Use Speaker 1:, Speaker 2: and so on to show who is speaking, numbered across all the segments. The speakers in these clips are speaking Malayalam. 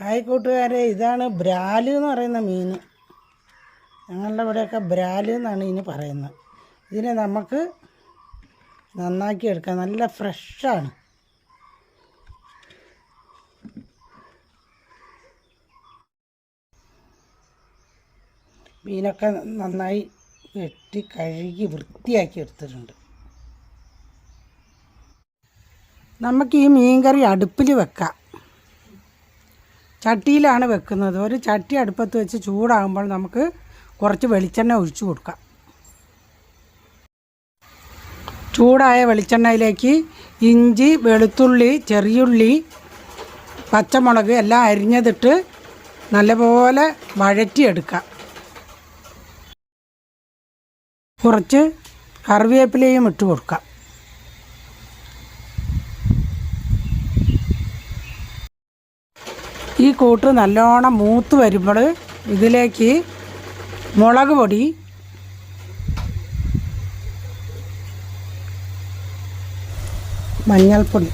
Speaker 1: ഹായ് കൂട്ടുകാരെ ഇതാണ് ബ്രാൽ എന്ന് പറയുന്ന മീൻ. ഞങ്ങളുടെ ഇവിടെയൊക്കെ ബ്രാൽ എന്നാണ് ഇതിന് പറയുന്നത്. ഇതിനെ നമുക്ക് നന്നാക്കി എടുക്കാം. നല്ല ഫ്രഷാണ് മീനൊക്കെ നന്നായി വെട്ടി കഴുകി വൃത്തിയാക്കി എടുത്തിട്ടുണ്ട്. നമുക്ക് ഈ മീൻ കറി അടുപ്പിൽ വെക്കാം. ചട്ടിയിലാണ് വെക്കുന്നത്. ഒരു ചട്ടി അടുപ്പത്ത് വെച്ച് ചൂടാകുമ്പോൾ നമുക്ക് കുറച്ച് വെളിച്ചെണ്ണ ഒഴിച്ചു കൊടുക്കാം. ചൂടായ വെളിച്ചെണ്ണയിലേക്ക് ഇഞ്ചി വെളുത്തുള്ളി ചെറിയുള്ളി പച്ചമുളക് എല്ലാം അരിഞ്ഞതിട്ട് നല്ലപോലെ വഴറ്റിയെടുക്കാം. കുറച്ച് കറിവേപ്പിലയും ഇട്ട് കൊടുക്കാം. ഈ കൂട്ട് നല്ലോണം മൂത്ത് വരുമ്പോൾ ഇതിലേക്ക് മുളക് പൊടി മഞ്ഞൾപ്പൊടി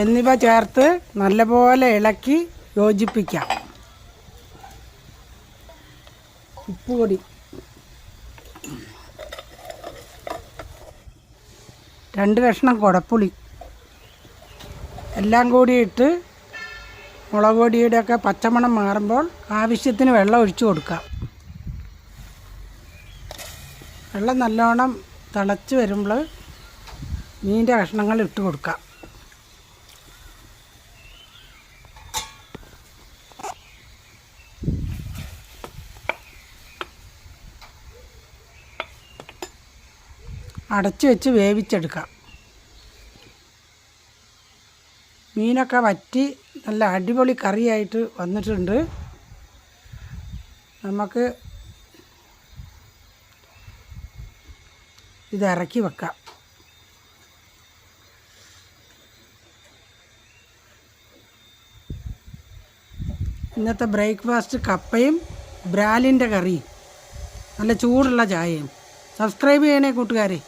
Speaker 1: എന്നിവ ചേർത്ത് നല്ലപോലെ ഇളക്കി യോജിപ്പിക്കാം. ഉപ്പുപൊടി. രണ്ട് കഷ്ണം കുടപ്പുളി. എല്ലാം കൂടി ഇട്ട് മുളക് പൊടിയുടെയൊക്കെ പച്ചമണം മാറുമ്പോൾ ആവശ്യത്തിന് വെള്ളം ഒഴിച്ചു കൊടുക്കാം വെള്ളം നല്ലോണം തിളച്ച് വരുമ്പോൾ മീന്റെ കഷ്ണങ്ങൾ ഇട്ട് കൊടുക്കാം അടച്ചു വെച്ച് വേവിച്ചെടുക്കാം മീനൊക്കെ വറ്റി നല്ല അടിപൊളി കറിയായിട്ട് വന്നിട്ടുണ്ട്. നമുക്ക് ഇത് ഇറക്കി വെക്കാം. ഇന്നത്തെ ബ്രേക്ക്ഫാസ്റ്റ് കപ്പയും ബ്രാലിന്റെ കറിയും. നല്ല ചൂടുള്ള ചായയും. സബ്സ്ക്രൈബ് ചെയ്യണേ കൂട്ടുകാരെ.